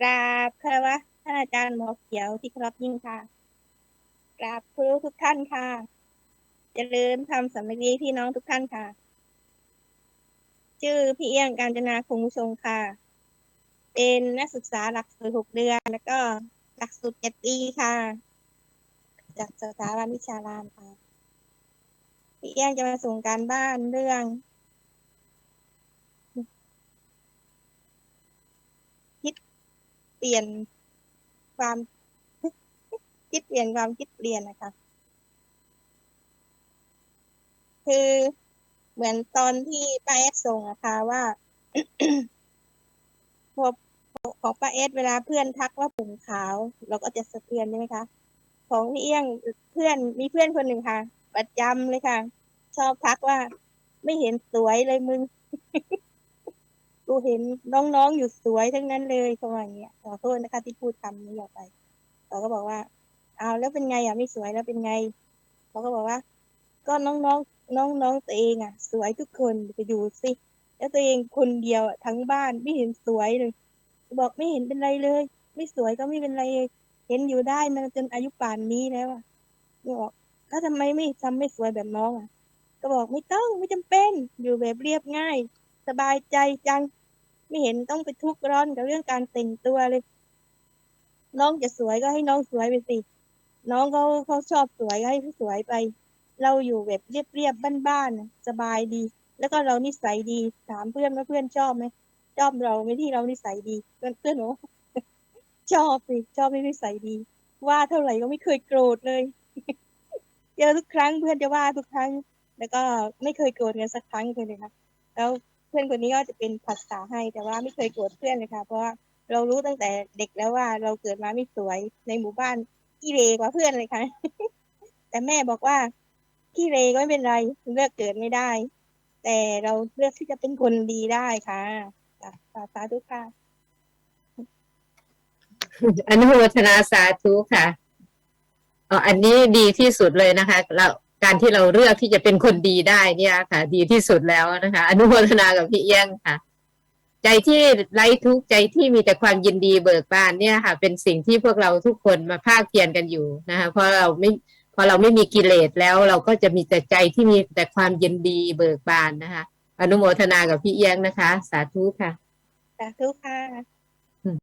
กราบคารวะท่านอาจารย์หมอเขียวที่เคารพยิ่งค่ะกราบครูทุกท่านค่ะ เจริญธรรมสามัคคีพี่น้องทุกท่านค่ะ ชื่อพี่เอียงการจนาคงชงค่ะ เป็นนักศึกษาหลักสูตรหกเดือน แล้วก็หลักสูตรเจ็ดปีค่ะ จากสถาบันวิชารามค่ะพี่เอียงจะมาส่งการบ้านเรื่อง คิด เปลี่ยนความคิดเปลี่ยนความคิดเปลี่ยนนะคะ คือเหมือนตอนที่ป้าเอสส่งอะคะว่าพอของป้าเอสเวลาเพื่อนทักว่าผมขาว เราก็จะสะเทือนใช่ไหมคะของพี่เอี้ยงเพื่อนมีเพื่อนคนหนึ่งค่ะ ประจำเลยค่ะ ชอบทักว่า ไม่เห็นสวยเลยมึง กูเห็นน้องๆอยู่สวยทั้งนั้นเลยเขาว่าอย่างเงี้ขอโทษนะคะที่พูดคำนี้ออกไปเราก็บอกว่าเอาแล้วเป็นไงอะไม่สวยแล้วเป็นไงเขาก็บอกว่า ก็น้องๆน้องๆตัวเองอะ สวยทุกคนไปดูสิแล้วตัวเองคนเดียวอะทั้งบ้านไม่เห็นสวยเลย บอกไม่เห็นเป็นไรเลย ไม่สวยก็ไม่เป็นไรเลยเห็นอยู่ได้มาจนอายุป่านนี้แล้วอะบอกก็ทำไมไม่ทำไม่สวยแบบน้องอะ ก็บอกไม่ต้องไม่จำเป็นอยู่แบบเรียบง่าย สบายใจจัง ไม่เห็นต้องไปทุกข์ร้อนกับเรื่องการแต่งตัวเลย น้องจะสวยก็ให้น้องสวยไปสิ น้องเขาเขาชอบสวยก็ให้เขาสวยไป เราอยู่แบบเรียบเรียบบ้านๆสบายดี แล้วก็เรานิสัยดีถามเพื่อนว่าเพื่อนชอบไหมชอบเราไหมที่เรานิสัยดีเพื่อนเพื่อนบอกว่าชอบสิชอบที่นิสัยดี ว่าเท่าไหร่ก็ไม่เคยโกรธเลยเจอทุกครั้งเพื่อนจะว่าทุกครั้ง แล้วก็ไม่เคยโกรธกันสักครั้งเลยค่ะแล้ว เพื่อนคนนี้ก็จะเป็นภาษาให้ แต่ว่าไม่เคยโกรธเพื่อนเลยค่ะ เพราะว่าเรารู้ตั้งแต่เด็กแล้วว่าเราเกิดมาไม่สวยในหมู่บ้านขี้เลกว่าเพื่อนเลยค่ะ แต่แม่บอกว่าขี้เลก็ไม่เป็นไรเลือกเกิดไม่ได้ แต่เราเลือกที่จะเป็นคนดีได้ค่ะสาสาธุค่ะอนุโมทนาสาธุค่ะอ๋ออันนี้ดีที่สุดเลยนะคะ เรา การที่เราเลือกที่จะเป็นคนดีได้เนี่ยค่ะ ดีที่สุดแล้วนะคะ อนุโมทนากับพี่เอี้ยงค่ะ ใจที่ไร้ทุกข์ใจที่มีแต่ความยินดีเบิกบานเนี่ยค่ะ เป็นสิ่งที่พวกเราทุกคนมาภาคเพียรกันอยู่นะคะ เพราะเราไม่พอเราไม่มีกิเลสแล้ว เราก็จะมีแต่ใจที่มีแต่ความยินดีเบิกบานนะคะ อนุโมทนากับพี่เอี้ยงนะคะ สาธุค่ะ สาธุค่ะ